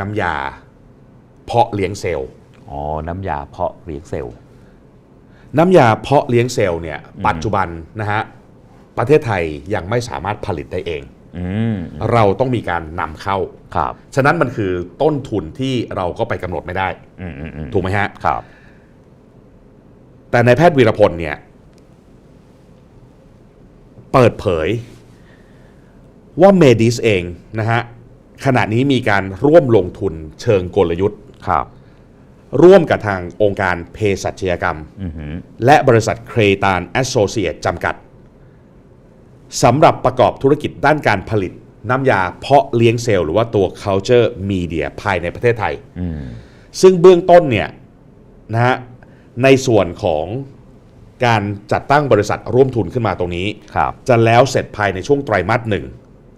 น้ำยา เพาะเลี้ยงเซลล์อ๋อ น้ำยาเพาะเลี้ยงเซลล์ น้ำยาเพาะเลี้ยงเซลล์เนี่ยปัจจุบันนะฮะประเทศไทยยังไม่สามารถผลิตได้เองอืมเราต้องมีการนำเข้าครับ ฉะนั้นมันคือต้นทุนที่เราก็ไปกำหนดไม่ได้อืมอืมอืมถูกไหมฮะครับ แต่ในายแพทย์วีรพลเนี่ย เปิดเผยว่าเมดิสเองนะฮะ ขณะนี้มีการร่วมลงทุนเชิงกลยุทธ์ ครับ ร่วมกับทางองค์การเภสัชกรรม อือหือและบริษัทเครตานแอสโซเ t ตจำกัดสำหรับประกอบธุรกิจด้านการผลิตน้ำยาเพาะเลี้ยงเซลล์หรือว่าตัว culture media ภายในประเทศไทย อืมซึ่งเบื้องต้นเนี่ยนะฮะในส่วนของการจัดตั้งบริษัทร่วมทุนขึ้นมาตรงนี้ ครับ จะแล้วเสร็จภายในช่วงไตรมาสหนึ่ง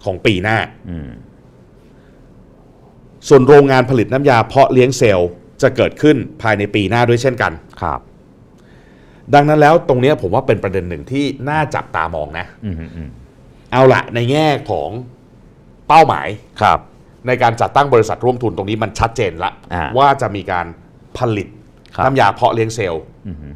ของปีหน้า อืม ส่วนโรงงานผลิตน้ำยาเพาะเลี้ยงเซลล์จะเกิดขึ้นภายในปีหน้าด้วยเช่นกัน ครับ ดังนั้นแล้วตรงเนี้ยผมว่าเป็นประเด็นหนึ่งที่น่าจับตามองนะ อืมอืมเอาละในแง่ของเป้าหมาย ครับ ในการจัดตั้งบริษัทร่วมทุนตรงนี้มันชัดเจนละอ่าว่าจะมีการผลิตครับ น้ำยาเพาะเลี้ยงเซลล์อือหือ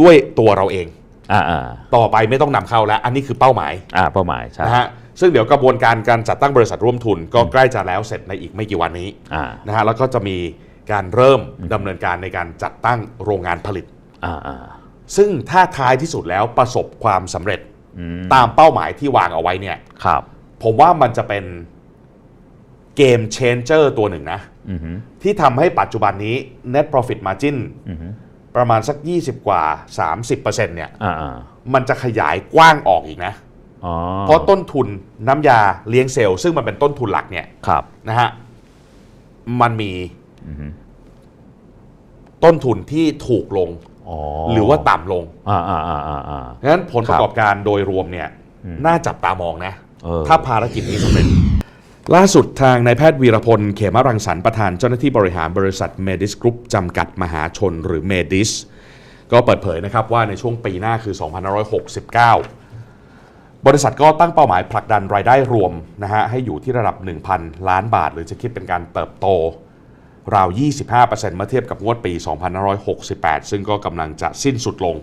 ด้วยตัวเราเอง อ่าอ่าต่อไปไม่ต้องนำเข้าแล้ว อันนี้คือเป้าหมายอ่าเป้าหมายใช่ นะฮะ ซึ่งเดี๋ยวกระบวนการการจัดตั้งบริษัทร่วมทุน ก็ใกล้จะแล้วเสร็จในอีกไม่กี่วันนี้อ่า นะฮะแล้วก็จะมีการเริ่มดำเนินการในการจัดตั้งโรงงานผลิต อ่าอ่าซึ่งถ้าท้ายที่สุดแล้วประสบความสำเร็จอืมตามเป้าหมายที่วางเอาไว้เนี่ย ครับผมว่ามันจะเป็นเกม changer ตัวหนึ่งนะ อือหือที่ทำให้ปัจจุบันนี้ net profit margin อือหือประมาณสัก 20 กว่า 30%เนี่ย อ่าอ่ามันจะขยายกว้างออกอีกนะอ๋อ เพราะต้นทุนน้ำยาเลี้ยงเซลล์ซึ่งมันเป็นต้นทุนหลักเนี่ยครับนะฮะมันมีอือหือต้นทุนที่ถูกลงอ๋อหรือว่าต่ำลงอ่าอ่าอ่าอ่าอ่าดังนั้นผลประกอบการโดยรวมเนี่ยอืมน่าจับตามองนะเออถ้าภารกิจนี้สำเร็จ ล่าสุดทางนายแพทย์วีรพล เขมรังสรรค์ประธานเจ้าหน้าที่บริหารบริษัทเมดิสกรุ๊ปจำกัดมหาชนหรือเมดิสก็เปิดเผยนะครับว่าในช่วงปีหน้าคือ 2569 บริษัทก็ตั้งเป้าหมายผลักดันรายได้รวมนะฮะให้อยู่ที่ระดับ 1,000 ล้านบาท หรือจะคิดเป็นการเติบโตราว 25%เมื่อเทียบกับงวดปี 2568 ซึ่งก็กำลังจะสิ้นสุดลง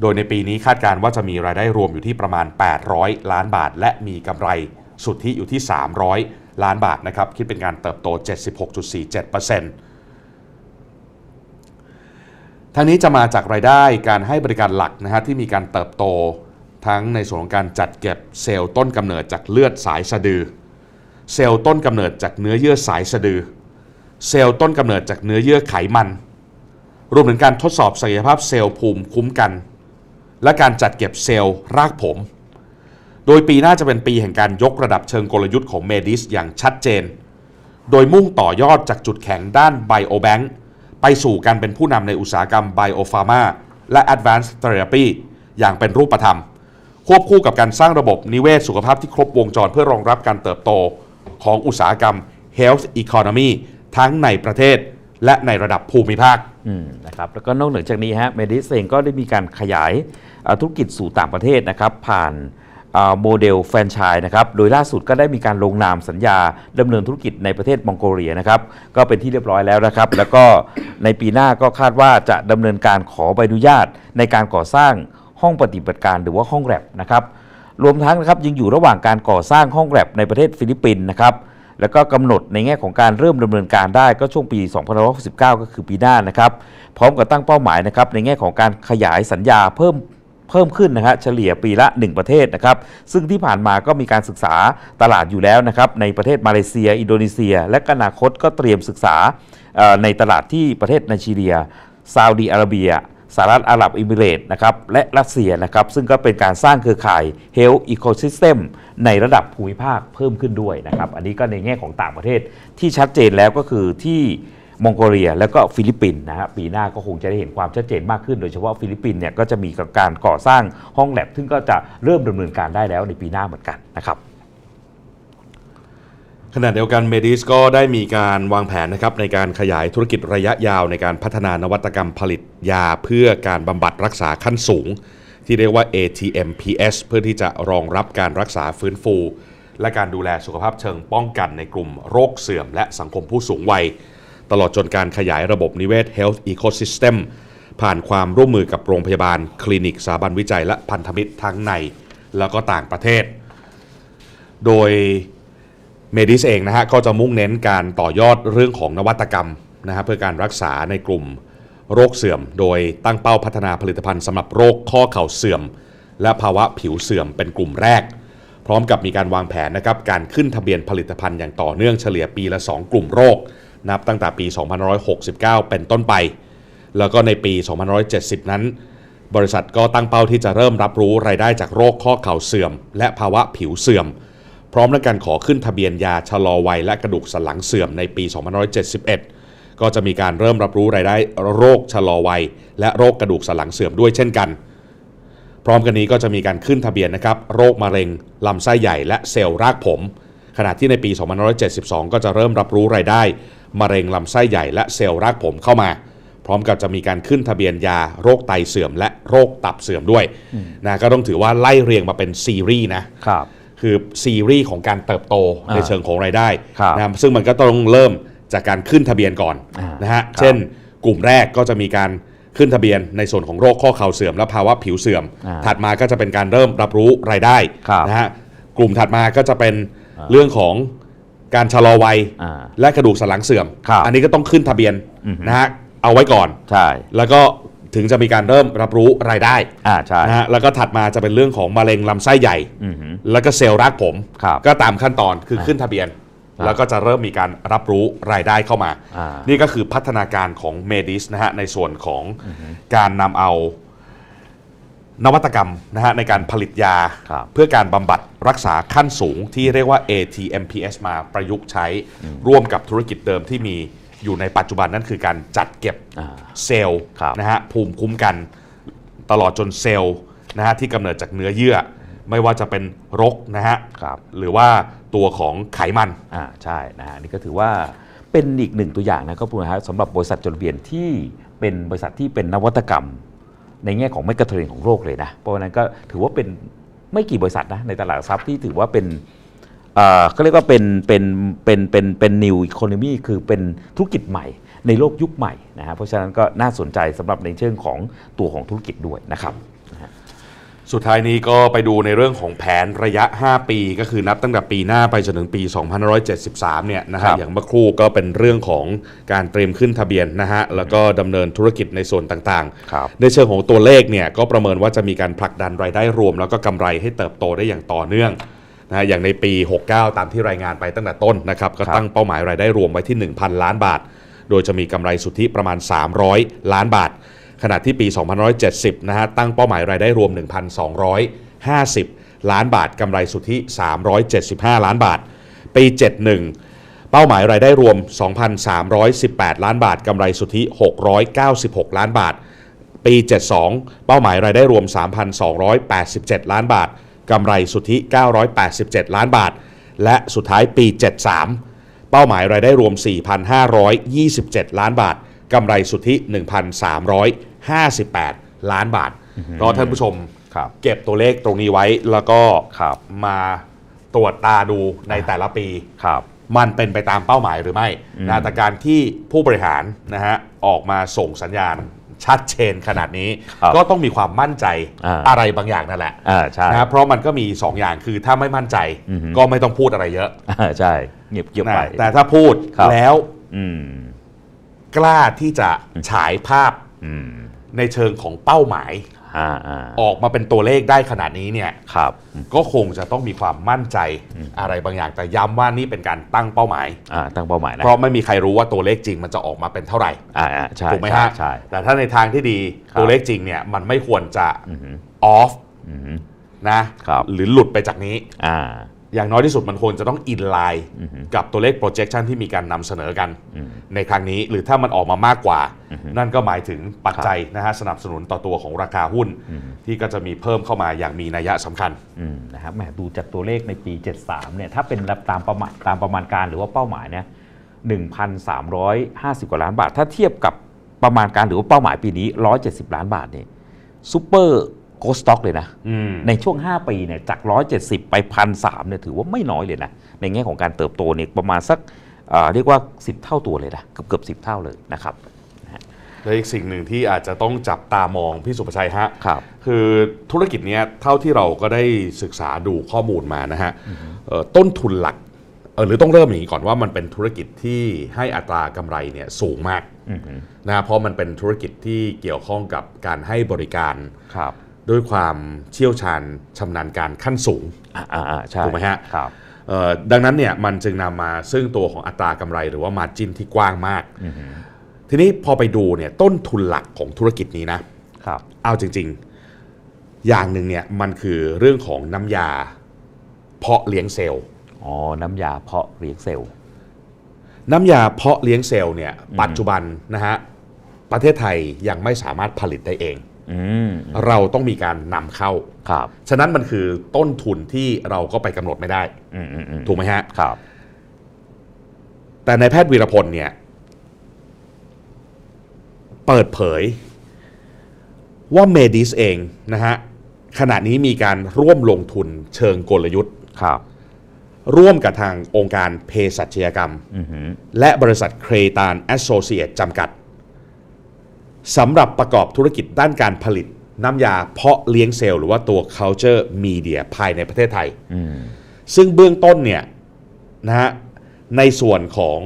โดยในปีนี้คาดการณ์ว่าจะมีรายได้รวมอยู่ที่ประมาณ 800 ล้านบาท และมีกำไรสุทธิอยู่ที่ 300 ล้านบาทนะครับ คิดเป็นการเติบโต 76.47%ทั้งนี้จะมาจากรายได้การให้บริการหลักนะฮะที่มีการเติบโต ทั้งในส่วนของการจัดเก็บเซลล์ต้นกำเนิดจากเลือดสายสะดือ เซลล์ต้นกำเนิดจากเนื้อเยื่อสายสะดือ เซลล์ต้นกำเนิดจากเนื้อเยื่อไขมัน รวมถึงการทดสอบศักยภาพเซลล์ภูมิคุ้มกัน และการจัดเก็บเซลล์รากผม โดยปีหน้าจะเป็นปีแห่งการยกระดับเชิงกลยุทธ์ของเมดิสอย่างชัดเจน โดยมุ่งต่อยอดจากจุดแข็งด้านไบโอแบงค์ไปสู่การเป็นผู้นำในอุตสาหกรรมไบโอฟาร์มาและ Advanced Therapy อย่างเป็นรูปธรรม ควบคู่กับการสร้างระบบนิเวศสุขภาพที่ครบวงจรเพื่อรองรับการเติบโตของอุตสาหกรรม Health Economy ทั้งในประเทศและในระดับภูมิภาคนะครับแล้วก็นอกเหนือจากนี้ฮะเมดิสเองก็ได้มีการขยายธุรกิจสู่ต่างประเทศนะครับ ผ่านโมเดลแฟรนไชส์นะครับ โดยล่าสุดก็ได้มีการลงนามสัญญาดำเนินธุรกิจในประเทศมองโกเลียนะครับ ก็เป็นที่เรียบร้อยแล้วนะครับ แล้วก็ในปีหน้าก็คาดว่าจะดำเนินการขอใบอนุญาตในการก่อสร้าง ห้องปฏิบัติการหรือว่าห้องแลบนะครับรวมทั้งนะครับยังอยู่ระหว่างการก่อสร้างห้องแลบในประเทศฟิลิปปินส์นะครับแล้วก็กำหนดในแง่ของการเริ่มดำเนินการได้ก็ช่วงปี2569 ก็คือปีหน้านะครับ พร้อมกับตั้งเป้าหมายนะครับในแง่ของการขยายสัญญาเพิ่มเพิ่มขึ้นนะฮะเฉลี่ยปีละ 1 ประเทศนะครับ ซึ่งที่ผ่านมาก็มีการศึกษาตลาดอยู่แล้วนะครับในประเทศมาเลเซีย อินโดนีเซีย และก็อนาคตก็เตรียมศึกษาในตลาดที่ประเทศไนจีเรียซาอุดีอาระเบีย สหรัฐอาหรับเอมิเรตส์นะครับและรัสเซียนะครับซึ่งก็เป็นการสร้างเครือข่าย Health Ecosystem ในระดับภูมิภาคเพิ่มขึ้นด้วยนะครับอันนี้ก็ในแง่ของต่างประเทศที่ชัดเจนแล้วก็คือที่มองโกเลีย แล้วก็ฟิลิปปินส์นะฮะปีหน้าก็คงจะได้เห็นความชัดเจนมากขึ้น โดยเฉพาะฟิลิปปินส์เนี่ยก็จะมีการก่อสร้างห้องแลบซึ่งก็จะเริ่มดำเนินการได้แล้วในปีหน้าเหมือนกันนะครับ ขณะเดียวกันเมดิสก็ได้มีการวางแผนนะครับในการขยายธุรกิจระยะยาวในการพัฒนานวัตกรรมผลิตยาเพื่อการบำบัดรักษาขั้นสูง ที่เรียกว่า ATMPS เพื่อที่จะรองรับการรักษาฟื้นฟู และการดูแลสุขภาพเชิงป้องกันในกลุ่มโรคเสื่อม และสังคมผู้สูงวัย ตลอดจนการขยายระบบนิเวศ Health Ecosystem ผ่านความร่วมมือกับโรงพยาบาล คลินิกสถาบันวิจัย และพันธมิตรทั้งใน แล้วก็ต่างประเทศ โดย เมดิสเองนะฮะก็จะมุ่งเน้นการต่อยอดเรื่องของนวัตกรรมนะฮะเพื่อการรักษาในกลุ่มโรคเสื่อม โดยตั้งเป้าพัฒนาผลิตภัณฑ์สำหรับโรคข้อเข่าเสื่อม และภาวะผิวเสื่อมเป็นกลุ่มแรก พร้อมกับมีการวางแผนนะครับการขึ้นทะเบียนผลิตภัณฑ์อย่างต่อเนื่องเฉลี่ยปีละ 2 กลุ่มโรค นับตั้งแต่ปี 2569 เป็นต้นไป แล้วก็ในปี 2570 นั้น บริษัทก็ตั้งเป้าที่จะเริ่มรับรู้รายได้จากโรคข้อเข่าเสื่อม และภาวะผิวเสื่อม พร้อมในการขอขึ้นทะเบียนยาชะลอวัยและกระดูกสันหลังเสื่อมในปี 2571 ก็จะมีการเริ่มรับรู้รายได้โรคชะลอวัย และโรคกระดูกสันหลังเสื่อมด้วยเช่นกัน พร้อมกันนี้ก็จะมีการขึ้นทะเบียนนะครับโรคมะเร็งลำไส้ใหญ่และเซลล์รากผม ขณะที่ในปี 2572 ก็จะเริ่มรับรู้รายได้มะเร็งลำไส้ใหญ่และเซลล์รากผมเข้ามาพร้อมกับจะมีการขึ้นทะเบียนยาโรคไตเสื่อมและโรคตับเสื่อมด้วยนะก็ต้องถือว่าไล่เรียงมาเป็นซีรีส์นะครับ คือซีรีส์ของการเติบโตอ่าในเชิงของรายได้ครับนะครับซึ่งมันก็ต้องเริ่มจากการขึ้นทะเบียนก่อนอ่านนะฮะครับเช่น กลุ่มแรกก็จะมีการขึ้นทะเบียนในส่วนของโรคข้อเข่าเสื่อมและภาวะผิวเสื่อมอ่าถัดมาก็จะเป็นการเริ่มรับรู้รายได้ครับนะฮะกลุ่มถัดมาก็จะเป็นเรื่องของการชะลอวัยอ่าและกระดูกสันหลังเสื่อมครับอันนี้ก็ต้องขึ้นทะเบียนอือฮึนะฮะเอาไว้ก่อน ใช่ แล้วก็ ถึงจะมีการเริ่มรับรู้รายได้อ่าใช่ นะฮะแล้วก็ถัดมาจะเป็นเรื่องของมะเร็งลำไส้ใหญ่ อือหือ แล้วก็เซลล์รากผม ครับก็ตามขั้นตอนคือขึ้นทะเบียน ครับแล้วก็จะเริ่มมีการรับรู้รายได้เข้ามา อ่านี่ก็คือพัฒนาการของเมดิสนะฮะในส่วนของการนำเอานวัตกรรมนะฮะในการผลิตยา ครับ เพื่อการบำบัดรักษาขั้นสูงที่เรียกว่า ATMPS มาประยุกต์ใช้ร่วมกับธุรกิจเดิมที่มี อยู่ในปัจจุบันนั่นคือการจัดเก็บอ่าเซลล์ครับนะฮะภูมิคุ้มกันตลอดจนเซลล์นะฮะที่กำเนิดจากเนื้อเยื่อ ไม่ว่าจะเป็นรกนะฮะครับหรือว่าตัวของไขมันอ่าใช่นะฮะนี่ก็ถือว่าเป็นอีกหนึ่งตัวอย่างนะครับคุณนะฮะสำหรับบริษัทจดทะเบียนที่เป็นบริษัทที่เป็นนวัตกรรม ในแง่ของไม่กระเทือนของโรคเลยนะ เพราะฉะนั้นก็ถือว่าเป็นไม่กี่บริษัทนะในตลาดหลักทรัพย์ที่ถือว่าเป็น เอ่อก็เรียกว่าเป็นเป็นเป็นเป็นเป็น new economy คือเป็นธุรกิจใหม่ในโลกยุคใหม่นะฮะเพราะฉะนั้นก็น่าสนใจสำหรับในเชิงของตัวของธุรกิจด้วยนะครับสุดท้ายนี้ก็ไปดูในเรื่องของแผนระยะ 5 ปี ก็คือนับตั้งแต่ปีหน้าไปจนถึงปี 2573 เนี่ยนะครัฮะบอย่างเมื่อครู่ก็เป็นเรื่องของการเตรียมขึ้นทะเบียนนะฮะแล้วก็ดำเนินธุรกิจในส่วนต่างครับๆในเชิงของตัวเลขเนี่ยก็ประเมินว่าจะมีการผลักดันรายได้รวม แล้วก็กำไรให้เติบโตได้อย่างต่อเนื่อง นะฮะอย่างในปี 69 ตามที่รายงานไปตั้งแต่ต้นนะครับก็ครับตั้งเป้าหมายรายได้รวมไว้ที่ 1,000 ล้านบาท โดยจะมีกำไรสุทธิประมาณ 300 ล้านบาท ขณะที่ปี 2570 นะฮะตั้งเป้าหมายรายได้รวม 1,250 ล้านบาทกำไรสุทธิ 375 ล้านบาท ปี 71 เป้าหมายรายได้รวม 2,318 ล้านบาทกำไรสุทธิ 696 ล้านบาท ปี 72 เป้าหมายรายได้รวม 3,287 ล้านบาท กำไรสุทธิ 987 ล้านบาท และสุดท้ายปี 73 เป้าหมายรายได้รวม 4,527 ล้านบาท กำไรสุทธิ 1,358 ล้านบาทก็ท่านผู้ชมครับเก็บตัวเลขตรงนี้ไว้แล้วก็ครับมาตรวจตาดูในแต่ละปีครับมันเป็นไปตามเป้าหมายหรือไม่นะแต่การที่ผู้บริหารนะฮะออกมาส่งสัญญาณ ชัดเจนขนาดนี้ ครับก็ต้องมีความมั่นใจอ่า อะไรบางอย่างนั่นแหละอ่าใช่ นะเพราะมันก็มี 2 อย่างคือถ้าไม่มั่นใจอือฮึ ก็ไม่ต้องพูดอะไรเยอะอ่าใช่ เงียบเงียบนะไปแต่ถ้าพูดครับ แล้วอืม กล้าที่จะฉายภาพอืม ในเชิงของเป้าหมาย อ่าอ่าออกมาเป็นตัวเลขได้ขนาดนี้เนี่ยครับก็คงจะต้องมีความมั่นใจอะไรบางอย่างแต่ย้ำว่านี่เป็นการตั้งเป้าหมายอ่าตั้งเป้าหมายนะเพราะไม่มีใครรู้ว่าตัวเลขจริงมันจะออกมาเป็นเท่าไหร่อ่าอ่าใช่ถูกไหมใช่ฮะใช่แต่ถ้าในทางที่ดีครับตัวเลขจริงเนี่ยมันไม่ควรจะอือหือออฟอือหือนะครับหรือหลุดไปจากนี้ อ่าอย่างน้อยที่สุดมันควรจะต้องอินไลน์อือหือกับตัวเลข projection ที่มีการนำเสนอกันอืมในครั้งนี้ หรือถ้ามันออกมามากกว่าอือหือนั่นก็หมายถึงปัจจัยนะฮะสนับสนุนต่อตัวของราคาหุ้นอือหือที่ก็จะมีเพิ่มเข้ามาอย่างมีนัยสำคัญอืมนะครับแหมดูจากตัวเลขในปี 73 เนี่ยถ้าเป็นตามประมาณตามประมาณการหรือว่าเป้าหมายเนี่ย1,350 กว่าล้านบาท ถ้าเทียบกับประมาณการหรือว่าเป้าหมายปีนี้ 170 ล้านบาทเนี่ยซูเปอร์ โกสต็อกเลยนะอืมในช่วง 5 ปีเนี่ยจาก 170 ไปพันสเนี่ยถือว่าไม่น้อยเลยนะ ในแง่ของการเติบโตเนี่ยประมาณสักเอ่อเรียกว่า 10 เท่าตัวเลยนะ เกือบเกือบสิเท่าเลยนะครับและอีกสิ่งหนึ่งที่อาจจะต้องจับตามองพี่สุภชัยฮะครับคือธุรกิจเนี้ยเท่าที่เราก็ได้ศึกษาดูข้อมูลมานะฮะเอ่อต้นทุนหลักเออหรือต้องเริ่มอย่างนี้ก่อนว่ามันเป็นธุรกิจที่ให้อัตรากำไรเนี่ยสูงมากอือฮึนะฮะเพราะมันเป็นธุรกิจที่เกี่ยวข้องกับการให้บริการครับ ด้วยความเชี่ยวชาญชำนาญการขั้นสูงอ่าอ่าอ่าใช่ถูกไหมฮะครับเอ่อดังนั้นเนี่ยมันจึงนำมาซึ่งตัวของอัตรากำไรหรือว่ามาจินที่กว้างมากอือฮึทีนี้พอไปดูเนี่ยต้นทุนหลักของธุรกิจนี้นะครับเอาจริงๆ อย่างหนึ่งเนี่ยมันคือเรื่องของน้ำยา เพาะเลี้ยงเซลล์อ๋อ น้ำยาเพาะเลี้ยงเซลล์ น้ำยาเพาะเลี้ยงเซลล์เนี่ยปัจจุบันนะฮะประเทศไทยยังไม่สามารถผลิตได้เองอืม เราต้องมีการนำเข้าครับ ฉะนั้นมันคือต้นทุนที่เราก็ไปกำหนดไม่ได้อืมอืมอืมถูกไหมฮะครับ แต่ในายแพทย์วีรพลเนี่ย เปิดเผย ว่าเมดิสเองนะฮะขณะนี้มีการร่วมลงทุนเชิงกลยุทธ์ครับ ร่วมกับทางองค์การเภสัชกรรมอือฮึและบริษัทเครตานแอสโซเ t ตจำกัด สำหรับประกอบธุรกิจด้านการผลิตน้ำยาเพาะเลี้ยงเซลล์หรือว่าตัว culture media ภายในประเทศไทยอืมซึ่งเบื้องต้นเนี่ยนะฮะในส่วนของ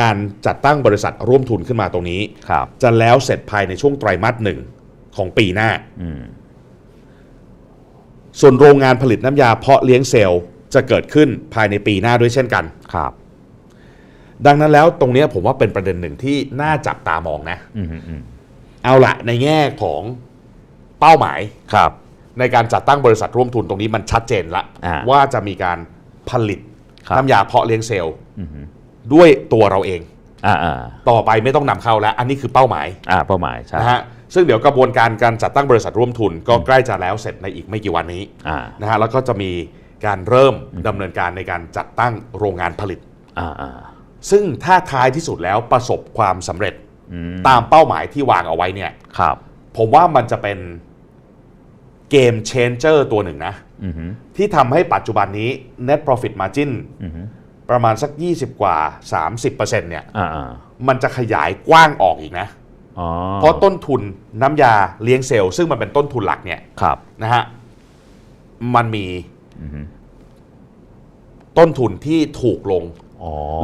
การจัดตั้งบริษัทร่วมทุนขึ้นมาตรงนี้ ครับ จะแล้วเสร็จภายในช่วงไตรมาสหนึ่งของปีหน้า อืม ส่วนโรงงานผลิตน้ำยาเพาะเลี้ยงเซลล์จะเกิดขึ้นภายในปีหน้าด้วยเช่นกัน ครับ ดังนั้นแล้วตรงเนี้ยผมว่าเป็นประเด็นหนึ่งที่น่าจับตามองนะ อืมอืมเอาละในแง่ของเป้าหมาย ครับ ในการจัดตั้งบริษัทร่วมทุนตรงนี้มันชัดเจนละอ่าว่าจะมีการผลิตครับ น้ำยาเพาะเลี้ยงเซลล์อือฮึด้วยตัวเราเอง อ่าอ่าต่อไปไม่ต้องนำเข้าแล้ว อันนี้คือเป้าหมายอ่าเป้าหมายใช่นะฮะซึ่งเดี๋ยวกระบวนการการจัดตั้งบริษัทร่วมทุนก็ใกล้จะแล้วเสร็จในอีกไม่กี่วันนี้อ่านะฮะแล้วก็จะมีการเริ่มดำเนินการในการจัดตั้งโรงงานผลิต อ่าอ่า ซึ่งถ้าท้ายที่สุดแล้วประสบความสำเร็จอืมตามเป้าหมายที่วางเอาไว้เนี่ย ครับ ผมว่ามันจะเป็นเกม changer ตัวหนึ่งนะ อือฮึที่ทำให้ปัจจุบันนี้ net profit margin อือฮึประมาณสัก 20 กว่า 30%เนี่ย อ่าอ่ามันจะขยายกว้างออกอีกนะ อ๋อเพราะต้นทุนน้ำยาเลี้ยงเซลล์ซึ่งมันเป็นต้นทุนหลักเนี่ยครับ นะฮะ มันมีอือฮึต้นทุนที่ถูกลงอ๋อ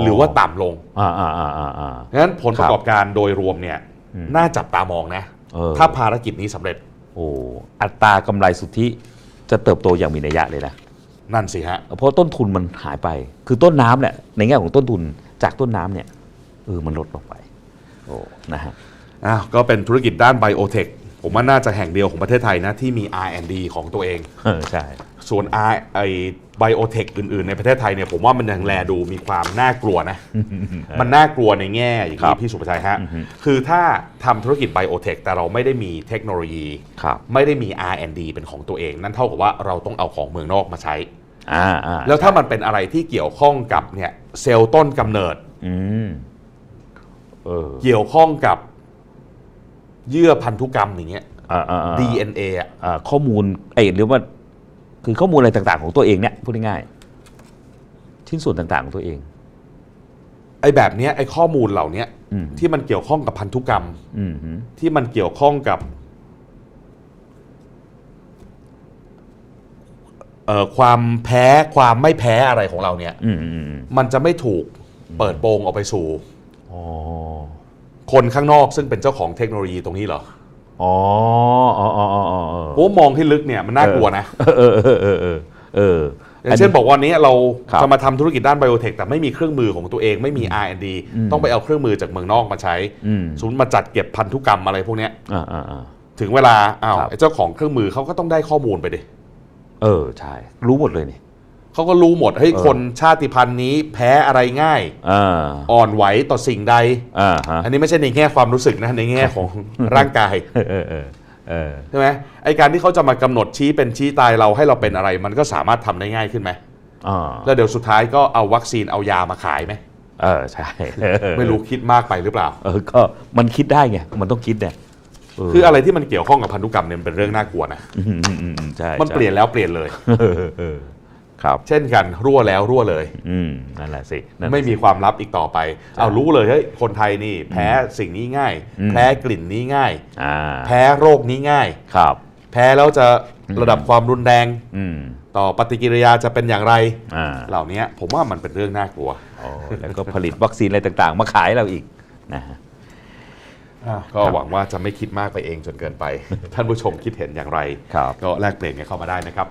หรือว่าต่ำลงอ่าอ่าอ่าอ่าอ่าดังนั้นผลประกอบการโดยรวมเนี่ยอืมน่าจับตามองนะเออถ้าภารกิจนี้สำเร็จ โอ้อัตรากำไรสุทธิจะเติบโตอย่างมีนัยยะเลยนะ นั่นสิฮะ เพราะต้นทุนมันหายไป คือต้นน้ำเนี่ยในแง่ของต้นทุนจากต้นน้ำเนี่ยเออมันลดลงไป โอ้ นะฮะ อ้าว ก็เป็นธุรกิจด้านไบโอเทค ผมว่าน่าจะแห่งเดียวของประเทศไทยนะที่มี R&D ของตัวเอง เออใช่ ส่วน R ไอไบโอเทคอื่นๆ ในประเทศไทยเนี่ยผมว่ามันยังแลดูมีความน่ากลัวนะ มันน่ากลัวในแง่อย่างครันี้บพี่สุภชัยฮะคือถ้าทำธุรกิจไบโอเทคแต่เราไม่ได้มีเทคโนโลยี ครับ ไม่ได้มี R&D เป็นของตัวเอง นั่นเท่ากับว่าเราต้องเอาของเมืองนอกมาใช้ อ่าอ่าแล้วถ้ามันเป็นอะไรที่เกี่ยวข้องกับเนี่ยเซลล์ต้นกำเนิด อืมเออ เกี่ยวข้องกับ เยื่อพันธุกรรมอย่างเงี้ย อ่าอ่าอ่า DNA อะอ่าข้อมูลไอ้ยหรือว่า คือข้อมูลอะไรต่างๆของตัวเองเนี่ยพูดง่ายๆชิ้นส่วนต่างๆของตัวเอง ไอ้แบบเนี้ยไอ้ข้อมูลเหล่าเนี้ยอืม ที่มันเกี่ยวข้องกับพันธุกรรม อืมฮึที่มันเกี่ยวข้องกับเอ่อความแพ้ความไม่แพ้อะไรของเราเนี่ย อืมอืมอืมมันจะไม่ถูกเปิดโปงออกไปสู่ อ๋อ คนข้างนอกซึ่งเป็นเจ้าของเทคโนโลยีตรงนี้เหรออ๋ออ๋ออ๋ออ๋ออ๋อเออผมว่ามองให้ลึกเนี่ยมันน่ากลัวนะเออเออเออเออเออ อย่างเช่นบอกว่าวันนี้เราครับจะมาทำธุรกิจด้านไบโอเทคแต่ไม่มีเครื่องมือของตัวเองไม่มี R&D ต้องไปเอาเครื่องมือจากเมืองนอกมาใช้อืมศูนย์มาจัดเก็บพันธุกรรมอะไรพวกเนี้ยอ่าอ่าอ่าถึงเวลาอ้าวครับไอ้เจ้าของเครื่องมือเขาก็ต้องได้ข้อมูลไปดิเออใช่ รู้หมดเลยนี่ เขาก็รู้หมดเฮ้ยเออคนชาติพันธุ์นี้แพ้อะไรง่ายอ่าอ่อนไหวต่อสิ่งใดอ่าฮะอันนี้ไม่ใช่ในแง่ความรู้สึกนะในแง่ของร่างกายเออเออเออเออใช่ไหมไอการที่เขาจะมากำหนดชี้เป็นชี้ตายเราให้เราเป็นอะไร มันก็สามารถทำได้ง่ายขึ้นไหมอ่าแล้วเดี๋ยวสุดท้ายก็เอาวัคซีนเอายามาขายไหมเออใช่ไม่รู้คิดมากไปหรือเปล่า เออก็มันคิดได้ไงมันต้องคิดเนี่ยเออคืออะไรที่มันเกี่ยวข้องกับพันธุกรรมเนี่ยมันเป็นเรื่องน่ากลัวนะอืมอืมอืมอืมใช่มันใช่เปลี่ยนแล้วเปลี่ยนเลยเออเออ ครับเช่นกันรั่วแล้วรั่วเลย อืมนั่นแหละสินั่นไม่มีความลับอีกต่อไป เอารู้เลยเฮ้ยคนไทยนี่แพ้สิ่งนี้ง่ายอืมแพ้กลิ่นนี้ง่าย อ่าแพ้โรคนี้ง่าย ครับ แพ้แล้วจะระดับความรุนแรงอืม ต่อปฏิกิริยาจะเป็นอย่างไร อ่าเหล่านี้ผมว่ามันเป็นเรื่องน่ากลัวโอ้แล้วก็ผลิตวัคซีนอะไรต่างๆ มาขายเราอีกนะฮะ ก็หวังว่าจะไม่คิดมากไปเองจนเกินไป ท่านผู้ชมคิดเห็นอย่างไร ครับ ก็แลกเปลี่ยนกันเข้ามาได้นะครับ